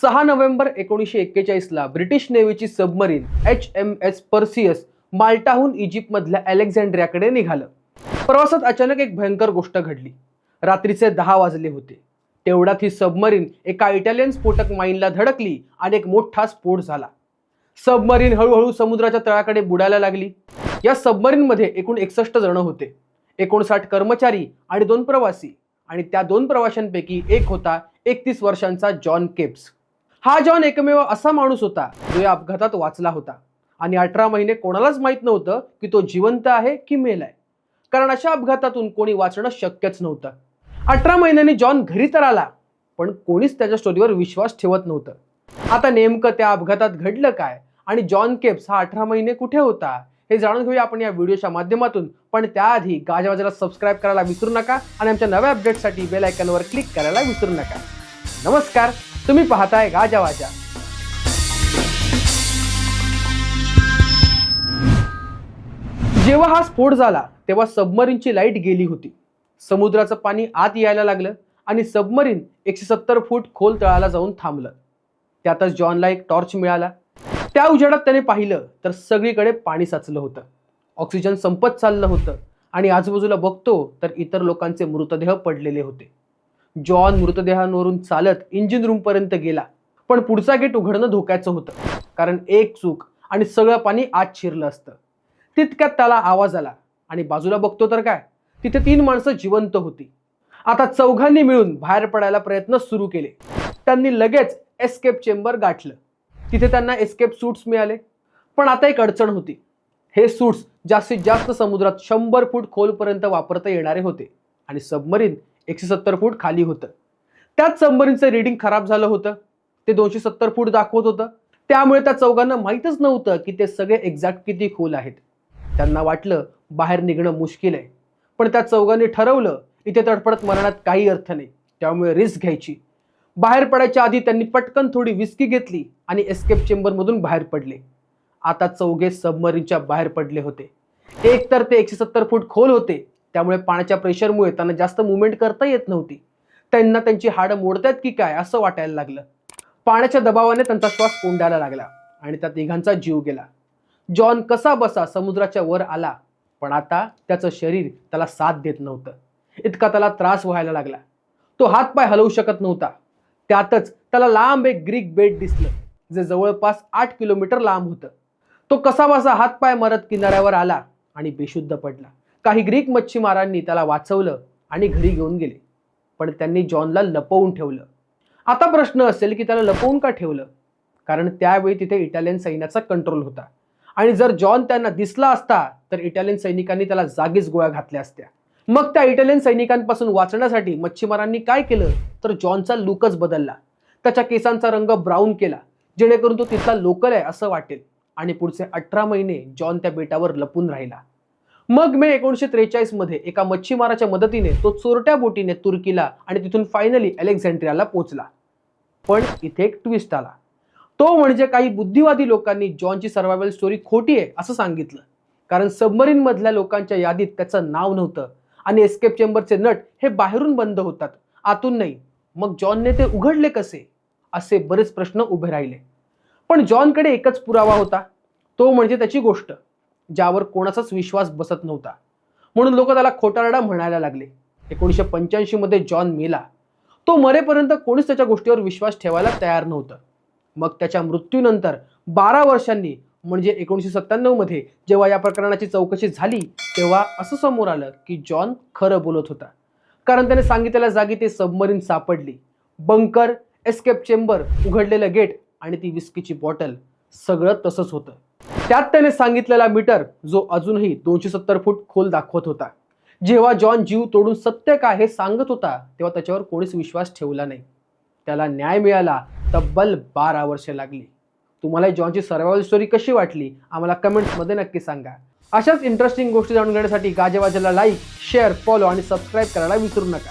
सहा नोव्हेंबर एकोणीसशे एक्केचाळीसला British नेव्हीची submarine H M S Perseus माल्टाहून इजिप्तमधल्या अलेक्झांड्रियाकडे निघालं. प्रवासात अचानक एक भयंकर गोष्ट घडली. रात्रीचे दहा वाजले होते. तेवढ्यात ही सबमरीन एका इटालियन स्फोटक माईनला धडकली आणि एक मोठा स्फोट झाला. सबमरीन हळूहळू समुद्राच्या तळाकडे बुडायला लागली. या सबमरीनमध्ये एकूण एकसष्ट जण होते. एकोणसाठ कर्मचारी आणि दोन प्रवासी. आणि त्या दोन प्रवाशांपैकी एक होता एकतीस वर्षांचा जॉन केप्स. हा जॉन एकमेव असा माणूस होता जो या अपघातात वाचला होता. आणि अठरा महिने कोणालाच माहीत नव्हतं की तो जिवंत आहे की मेल आहे. कारण अशा अपघातातून कोणी वाचणं शक्यच नव्हतं. अठरा महिन्यांनी जॉन घरी तर आला पण कोणीच त्याच्या स्टोरीवर विश्वास ठेवत नव्हतं. आता नेमकं त्या अपघातात घडलं काय आणि जॉन केप्स हा अठरा महिने कुठे होता हे जाणून घेऊया आपण या व्हिडिओच्या माध्यमातून. पण त्याआधी गाजवाजाला सबस्क्राईब करायला विसरू नका आणि आमच्या नव्या अपडेटसाठी बेल आयकॉनवर क्लिक करायला विसरू नका. नमस्कार. तुम्ही पाहताय गाजावाजा जेव्हा हा स्फोट झाला तेव्हा सबमरीनची लाइट गेली होती. समुद्राचं पाणी आत यायला लागलं आणि सबमरीन एकशे सत्तर फूट खोल तळाला जाऊन थांबलं. त्यातच जॉनला एक टॉर्च मिळाला. त्या उजेडात त्याने पाहिलं तर सगळीकडे पाणी साचलं होतं. ऑक्सिजन संपत चाललं होतं. आणि आजूबाजूला बघतो तर इतर लोकांचे मृतदेह पडलेले होते. जॉन मृतदेहांवरून चालत इंजिन रूमपर्यंत गेला. पण पुढचा गेट उघडणं धोक्याचं होतं. कारण एक चूक आणि सगळं पाणी आत शिरलं असतं. तितक्यात त्याला आवाज आला. आणि बाजूला बघतो तर काय? तिथे तीन माणसं जिवंत होती. आता चौघांनी मिळून बाहेर पडायला प्रयत्न सुरू केले. त्यांनी लगेच एस्केप चेंबर गाठलं. तिथे त्यांना एस्केप सूट्स मिळाले. पण आता एक अडचण होती. हे सूट्स जास्तीत जास्त समुद्रात शंभर फूट खोलपर्यंत वापरता येणारे होते. आणि सबमरीन एकशे सत्तर फूट खाली होतं. त्याच सबमरीनचं रिडिंग खराब झालं होतं. ते दोनशे सत्तर फूट दाखवत होतं. त्यामुळे त्या चौघांना माहीतच नव्हतं की ते सगळे एक्झॅक्ट किती खोल आहेत. त्यांना वाटलं बाहेर निघणं मुश्किल आहे. पण त्या चौघांनी ठरवलं इथे तडफडत मरण्यात काही अर्थ नाही. त्यामुळे रिस्क घ्यायची. बाहेर पडायच्या आधी त्यांनी पटकन थोडी विस्की घेतली आणि एस्केप चेंबरमधून बाहेर पडले. आता चौघे सबमरीनच्या बाहेर पडले होते. एक तर ते एकशे सत्तर फूट खोल होते. त्यामुळे पाण्याच्या प्रेशरमुळे त्यांना जास्त मुवमेंट करता येत नव्हती. त्यांना त्यांची हाडं मोडतायत की काय असं वाटायला लागलं. पाण्याच्या दबावाने त्यांचा श्वास कोंडायला लागला आणि त्या तिघांचा जीव गेला. जॉन कसा बसा समुद्राच्या वर आला पण आता त्याचं शरीर त्याला साथ देत नव्हतं. इतका त्याला त्रास व्हायला लागला. तो हातपाय हलवू शकत नव्हता. त्यातच त्याला लांब एक ग्रीक बेट दिसलं जे जवळपास आठ किलोमीटर लांब होतं. तो कसा बसा हातपाय मरत किनाऱ्यावर आला आणि बेशुद्ध पडला. काही ग्रीक मच्छीमारांनी त्याला वाचवलं आणि घरी घेऊन गेले. पण त्यांनी जॉनला लपवून ठेवलं. आता प्रश्न असेल की त्याला लपवून का ठेवलं? कारण त्यावेळी तिथे इटालियन सैन्याचा कंट्रोल होता. आणि जर जॉन त्यांना दिसला असता तर इटालियन सैनिकांनी त्याला जागीच गोळ्या घातल्या असत्या. मग त्या इटालियन सैनिकांपासून वाचण्यासाठी मच्छीमारांनी काय केलं? तर जॉनचा लुकच बदलला. त्याच्या केसांचा रंग ब्राऊन केला. जेणेकरून तो तिथला लोकल आहे असं वाटेल. आणि पुढचे अठरा महिने जॉन त्या बेटावर लपून राहिला. मग मे एकोणीसशे त्रेचाळीसमध्ये एका मच्छीमाराच्या मदतीने तो चोरट्या बोटीने तुर्कीला आणि तिथून फायनली अलेक्झांड्रियाला पोहोचला. पण इथे एक ट्विस्ट आला. तो म्हणजे काही बुद्धिवादी लोकांनी जॉनची सर्वायवल स्टोरी खोटी आहे असं सांगितलं. कारण सबमरीन मधल्या लोकांच्या यादीत त्याचं नाव नव्हतं आणि एस्केप चेंबरचे नट हे बाहेरून बंद होतात. आतून नाही मग जॉनने ते उघडले कसे? असे बरेच प्रश्न उभे राहिले. पण जॉनकडे एकच पुरावा होता. तो म्हणजे त्याची गोष्ट. ज्यावर कोणाचाच विश्वास बसत नव्हता. म्हणून लोक त्याला खोटारडा म्हणायला लागले. एकोणीसशे पंच्याऐंशी मध्ये जॉन मेला तो मरेपर्यंत कोणीच त्याच्या गोष्टीवर विश्वास ठेवायला तयार नव्हतं. मग त्याच्या मृत्यूनंतर बारा वर्षांनी म्हणजे एकोणीसशे सत्त्याण्णवमध्ये जेव्हा या प्रकरणाची चौकशी झाली तेव्हा असं समोर आलं की जॉन खरं बोलत होता. कारण त्याने सांगितलेल्या जागी ते सबमरीन सापडली. बंकर एस्केप चेंबर उघडलेलं गेट आणि ती विस्कीची बॉटल. सगळं तसंच होतं. त्यात त्याने सांगितलेला मीटर जो अजूनही दोनशे सत्तर फूट खोल दाखवत होता. जेव्हा जॉन जीव तोडून सत्य काय हे सांगत होता तेव्हा त्याच्यावर कोणीच विश्वास ठेवला नाही. त्याला न्याय मिळाला तब्बल बारा वर्षे लागली. तुम्हाला जॉनची सर्वायवल स्टोरी कशी वाटली आम्हाला कमेंट्समध्ये नक्की सांगा. अशाच इंटरेस्टिंग गोष्टी जाणून घेण्यासाठी गाजेवाजेला लाईक शेअर फॉलो आणि सबस्क्राईब करायला विसरू नका.